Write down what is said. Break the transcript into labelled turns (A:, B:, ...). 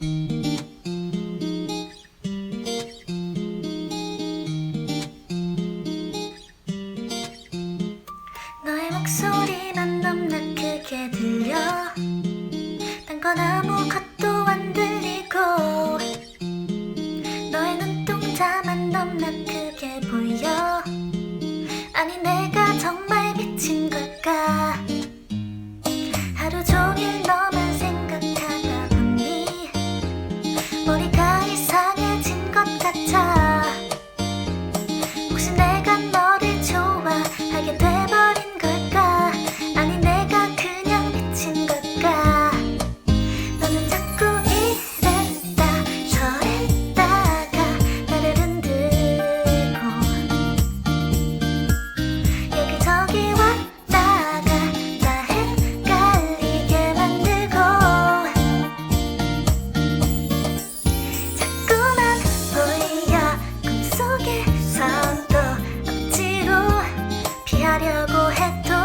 A: 너의 목소리 난 넘나 크게 들려. 딴건 아무것도 안 들리고. 너의 눈동자만 넘나 크게 보여. ット